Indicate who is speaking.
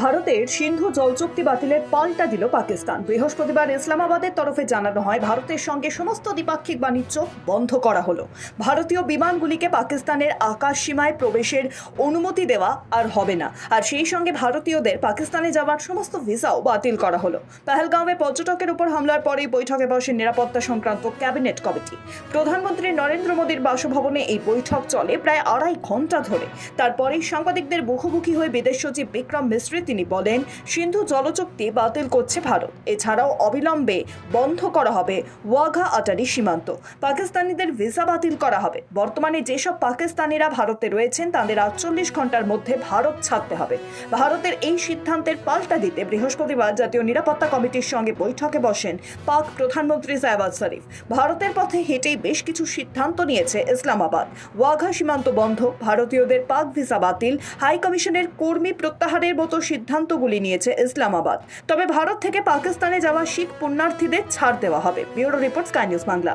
Speaker 1: ভারতের সিন্ধু জলচুক্তি বাতিলের পাল্টা দিল পাকিস্তান। বৃহস্পতিবার ইসলামাবাদের তরফে জানানো হয়, ভারতের সঙ্গে সমস্ত দ্বিপাক্ষিক বাণিজ্য বন্ধ করা হলো। ভারতীয় বিমানগুলিকে পাকিস্তানের আকাশ সীমায় প্রবেশের অনুমতি দেওয়া আর হবে না। আর সেই সঙ্গে ভারতীয়দের পাকিস্তানে যাওয়ার সমস্ত ভিসাও বাতিল করা হলো। পেহেলগাঁওয়ে পর্যটকের উপর হামলার পরেই বৈঠকে বসে নিরাপত্তা সংক্রান্ত ক্যাবিনেট কমিটি। প্রধানমন্ত্রী নরেন্দ্র মোদীর বাসভবনে এই বৈঠক চলে প্রায় আড়াই ঘণ্টা ধরে। তারপরেই সাংবাদিকদের মুখোমুখি হয়ে বিদেশ সচিব বিক্রম মিশ্রি তিনি বলেন, সিন্ধু জলচুক্তি বাতিল করছে ভারত। এছাড়াও অবিলম্বে বন্ধ করা হবে ওয়াঘা আটারি সীমান্ত। পাকিস্তানিদের ভিসা বাতিল করা হবে। বর্তমানে যেসব পাকিস্তানিরা ভারতে রয়েছেন, তাদের আটচল্লিশ ঘণ্টার মধ্যে ভারত ছাড়তে হবে। ভারতের এই সিদ্ধান্তের পাল্টা দিতে বৃহস্পতিবার জাতীয় নিরাপত্তা কমিটির সঙ্গে বৈঠকে বসেন পাক প্রধানমন্ত্রী সাহবাজ শরীফ। ভারতের পথে হেঁটেই বেশ কিছু সিদ্ধান্ত নিয়েছে ইসলামাবাদ। ওয়াঘা সীমান্ত বন্ধ, ভারতীয়দের পাক ভিসা বাতিল হাই কমিশনের কর্মী প্রত্যাহারের মতো সিদ্ধান্তগুলি নিয়েছে ইসলামাবাদ। তবে ভারত থেকে পাকিস্তানে যাওয়া শিখ পুণ্যার্থীদের ছাড় দেওয়া হবে। Bureau report sky news Bangla.